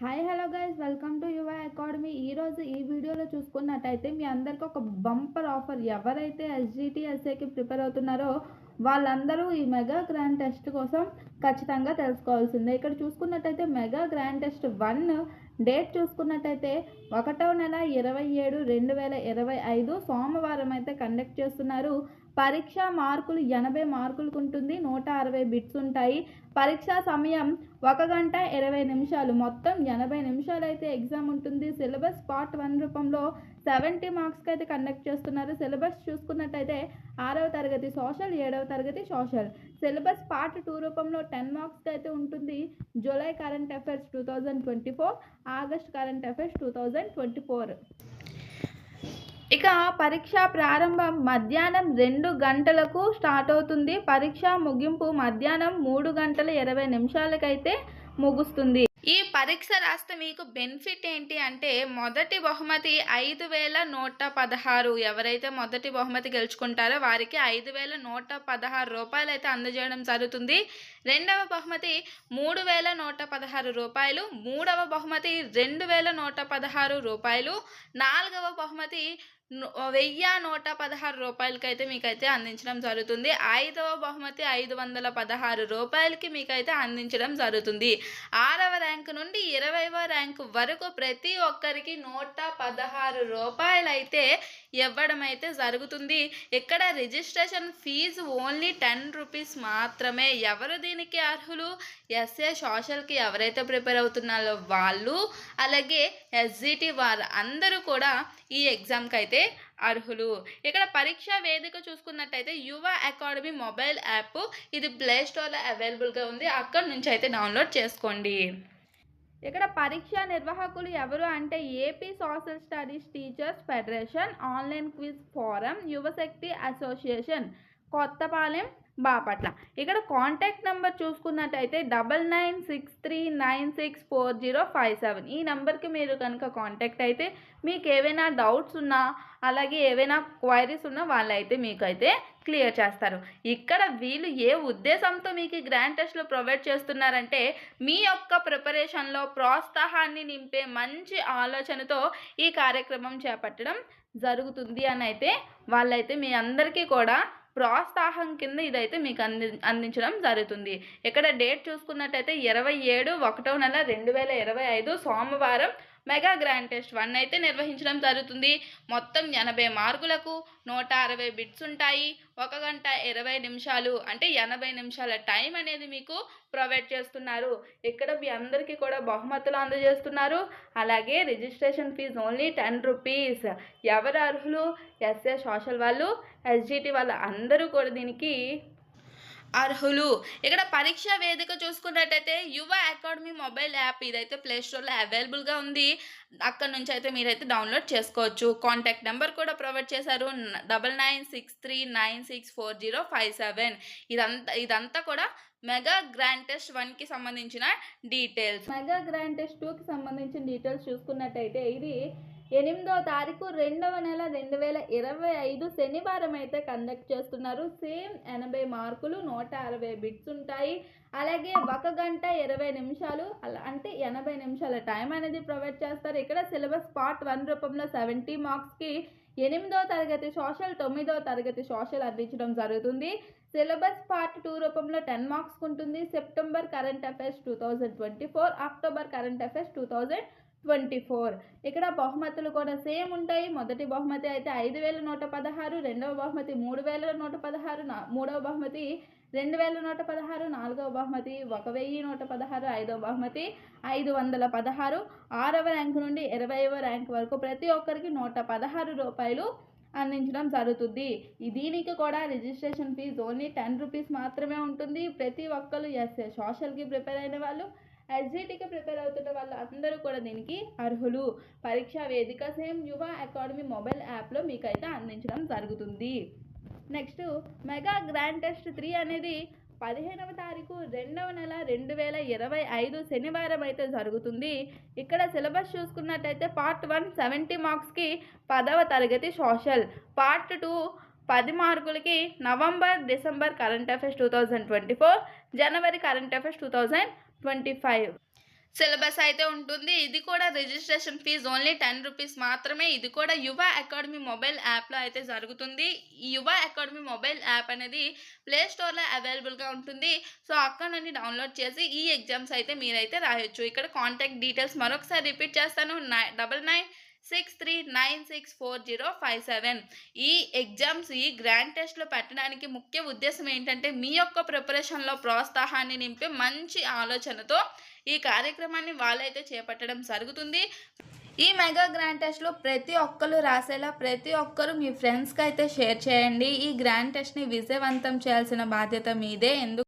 Hi hello guys welcome to Yuva academy. ఈరోజు ఈ వీడియోలో చూసుకున్నట్టయితే మీ అందరికీ ఒక బంపర్ ఆఫర్. ఎవరైతే ఎస్జిటి ఎస్ఏకి ప్రిపేర్ అవుతున్నారో వాళ్ళందరూ ఈ మెగా గ్రాండ్ టెస్ట్ కోసం ఖచ్చితంగా తెలుసుకోవాల్సిందే. ఇక్కడ చూసుకున్నట్టయితే mega grand test one date చూసుకున్నట్టయితే ఒకటో నెల ఇరవై ఏడు రెండు వేల ఇరవై ఐదు సోమవారం అయితే కండక్ట్ చేస్తున్నారు. పరీక్ష మార్కులు ఎనభై మార్కులకు ఉంటుంది నూట అరవై బిట్స్ ఉంటాయి. పరీక్షా సమయం ఒక గంట ఇరవై నిమిషాలు. మొత్తం ఎనభై నిమిషాలు అయితే ఎగ్జామ్ ఉంటుంది. సిలబస్ పార్ట్ వన్ రూపంలో సెవెంటీ మార్క్స్కి అయితే కండక్ట్ చేస్తున్నారు. సిలబస్ చూసుకున్నట్టయితే ఆరవ తరగతి సోషల్ ఏడవ తరగతి సోషల్. సిలబస్ పార్ట్ టూ రూపంలో టెన్ మార్క్స్కి అయితే ఉంటుంది. July current affairs two thousand twenty four August current affairs two thousand twenty four. ఇక పరీక్ష ప్రారంభం మధ్యాహ్నం రెండు గంటలకు స్టార్ట్ అవుతుంది. పరీక్ష ముగింపు మధ్యాహ్నం మూడు గంటల ఇరవై నిమిషాలకైతే ముగుస్తుంది. ఈ పరీక్ష రాస్తే మీకు బెనిఫిట్ ఏంటి అంటే మొదటి బహుమతి ఐదు వేల నూట పదహారు. ఎవరైతే మొదటి బహుమతి గెలుచుకుంటారో వారికి ఐదు వేల నూట పదహారు రూపాయలు అయితే అందజేయడం జరుగుతుంది. రెండవ బహుమతి మూడు వేల నూట పదహారు రూపాయలు మూడవ బహుమతి రెండు వేల నూట పదహారు రూపాయలు నాలుగవ బహుమతి వెయ్యి నూట పదహారు రూపాయలకైతే మీకైతే అందించడం జరుగుతుంది. ఐదవ బహుమతి ఐదు వందల పదహారు రూపాయలకి మీకైతే అందించడం జరుగుతుంది. ఆరవ ర్యాంకు నుండి ఇరవైవ ర్యాంకు వరకు ప్రతి ఒక్కరికి నూట పదహారు రూపాయలైతే ఇవ్వడం అయితే జరుగుతుంది. ఇక్కడ registration fee only ten rupees మాత్రమే. ఎవరు దీనికి అర్హులు? ఎస్ఏ సోషల్కి ఎవరైతే ప్రిపేర్ అవుతున్నారో వాళ్ళు. అలాగే ఎస్జిటి వారు అందరూ కూడా ఈ ఎగ్జామ్కి అయితే అర్హులు. ఇక్కడ పరీక్ష వేదిక చూసుకున్నట్టయితే యువ అకాడమీ మొబైల్ యాప్ ఇది ప్లే స్టోర్లో అవైలబుల్గా ఉంది. అక్కడ నుంచి అయితే డౌన్లోడ్ చేసుకోండి. ఇక్కడ పరీక్ష నిర్వాహకులు ఎవరు అంటే AP social studies teachers federation online quiz forum Yuvashakti association Kothapalem Bapatla. ఇక్కడ కాంటాక్ట్ నెంబర్ చూసుకున్నట్టయితే double nine six three nine six four zero five seven ఈ నెంబర్కి మీరు కనుక కాంటాక్ట్ అయితే మీకు ఏవైనా డౌట్స్ ఉన్నా అలాగే ఏవైనా క్వైరీస్ ఉన్నా వాళ్ళైతే మీకైతే క్లియర్ చేస్తారు. ఇక్కడ వీళ్ళు ఏ ఉద్దేశంతో మీకు ఈ గ్రాండ్ టెస్ట్లు ప్రొవైడ్ చేస్తున్నారంటే మీ యొక్క ప్రిపరేషన్లో ప్రోత్సాహాన్ని నింపే మంచి ఆలోచనతో ఈ కార్యక్రమం చేపట్టడం జరుగుతుంది అని అయితే వాళ్ళైతే మీ అందరికీ కూడా ప్రోత్సాహం కింద ఇదైతే మీకు అంది అందించడం జరుగుతుంది. ఇక్కడ డేట్ చూసుకున్నట్టయితే ఇరవై ఏడు ఒకటో నెల రెండు వేల ఇరవై ఐదు సోమవారం మెగా గ్రాండ్ టెస్ట్ వన్ అయితే నిర్వహించడం జరుగుతుంది. మొత్తం ఎనభై మార్కులకు నూట అరవై బిట్స్ ఉంటాయి. ఒక గంట ఇరవై నిమిషాలు అంటే ఎనభై నిమిషాల టైం అనేది మీకు ప్రొవైడ్ చేస్తున్నారు. ఇక్కడ మీ అందరికీ కూడా బహుమతులు అందజేస్తున్నారు. అలాగే registration fee only ten rupees. ఎవరు అర్హులు? ఎస్ఏ సోషల్ వాళ్ళు ఎస్జిటి వాళ్ళు అందరూ కూడా దీనికి అర్హులు. ఇక్కడ పరీక్ష వేదిక చూసుకున్నట్టయితే యువ అకాడమీ మొబైల్ యాప్ ఇదైతే ప్లే స్టోర్లో అవైలబుల్గా ఉంది. అక్కడ నుంచి అయితే మీరైతే డౌన్లోడ్ చేసుకోవచ్చు. కాంటాక్ట్ నెంబర్ కూడా ప్రొవైడ్ చేశారు. Double nine six three nine six four zero five seven. ఇదంతా ఇదంతా కూడా మెగా గ్రాండ్ టెస్ట్ వన్కి సంబంధించిన డీటెయిల్స్. మెగా గ్రాండ్ టెస్ట్ టూకి సంబంధించిన డీటెయిల్స్ చూసుకున్నట్టయితే ఇది ఎనిమిదో తారీఖు రెండవ నెల రెండు వేల ఇరవై ఐదు శనివారం అయితే కండక్ట్ చేస్తున్నారు. సేమ్ ఎనభై మార్కులు నూట అరవై బిట్స్ ఉంటాయి. అలాగే ఒక గంట ఇరవై నిమిషాలు అలా అంటే ఎనభై నిమిషాల టైం అనేది ప్రొవైడ్ చేస్తారు. ఇక్కడ సిలబస్ పార్ట్ వన్ రూపంలో సెవెంటీ మార్క్స్కి ఎనిమిదో తరగతి సోషల్ తొమ్మిదో తరగతి సోషల్ అందించడం జరుగుతుంది. సిలబస్ పార్ట్ టూ రూపంలో టెన్ మార్క్స్ ఉంటుంది. September current affairs two thousand twenty four October current affairs two thousand twenty four. ఇక్కడ బహుమతులు కూడా సేమ్ ఉంటాయి. మొదటి బహుమతి అయితే ఐదు వేల నూట పదహారు రెండవ బహుమతి మూడు వేల నూట పదహారు నా- మూడవ బహుమతి రెండు వేల నూట పదహారు నాలుగవ బహుమతి ఒక వెయ్యి నూట పదహారు ఐదవ బహుమతి ఐదు వందల పదహారు. ఆరవ ర్యాంకు నుండి ఇరవైవ ర్యాంక్ వరకు ప్రతి ఒక్కరికి నూట పదహారు రూపాయలు అందించడం జరుగుతుంది. దీనికి కూడా registration fee only ten rupees మాత్రమే ఉంటుంది. ప్రతి ఒక్కరు ఎస్ సోషల్కి ప్రిపేర్ అయిన వాళ్ళు ఎస్జిటికి ప్రిపేర్ అవుతున్న వాళ్ళు అందరూ కూడా దీనికి అర్హులు. పరీక్షా వేదిక సేమ్ యువ అకాడమీ మొబైల్ యాప్లో మీకైతే అందించడం జరుగుతుంది. Next mega grand test three అనేది పదిహేనవ తారీఖు రెండవ నెల రెండు వేల ఇరవై ఐదు శనివారం అయితే జరుగుతుంది. ఇక్కడ సిలబస్ చూసుకున్నట్టయితే పార్ట్ వన్ సెవెంటీ మార్క్స్కి పదవ తరగతి సోషల్. పార్ట్ టూ పది మార్కులకి November December current affairs two thousand twenty four January current affairs two thousand twenty five. Syllabus అయితే ఉంటుంది. ఇది కూడా registration fee only ten rupees మాత్రమే. ఇది కూడా యువ అకాడమీ మొబైల్ యాప్లో అయితే జరుగుతుంది. ఈ యువ అకాడమీ మొబైల్ యాప్ అనేది ప్లే స్టోర్లో అవైలబుల్గా ఉంటుంది. సో అక్కడ నుండి డౌన్లోడ్ చేసి ఈ ఎగ్జామ్స్ అయితే మీరైతే రాయొచ్చు. ఇక్కడ కాంటాక్ట్ డీటెయిల్స్ మరొకసారి రిపీట్ చేస్తాను. Nine double nine six three nine six four zero five seven ఈ ఎగ్జామ్స్ ఈ గ్రాండ్ టెస్ట్లో పెట్టడానికి ముఖ్య ఉద్దేశం ఏంటంటే మీ యొక్క ప్రిపరేషన్లో ప్రోత్సాహాన్ని నింపే మంచి ఆలోచనతో ఈ కార్యక్రమాన్ని వాళ్ళైతే చేపట్టడం జరుగుతుంది. ఈ మెగా గ్రాండ్ టెస్ట్లో ప్రతి ఒక్కరు రాసేలా ప్రతి ఒక్కరు మీ ఫ్రెండ్స్కి అయితే షేర్ చేయండి. ఈ గ్రాండ్ టెస్ట్ని విజయవంతం చేయాల్సిన బాధ్యత మీదే. ఎందుకు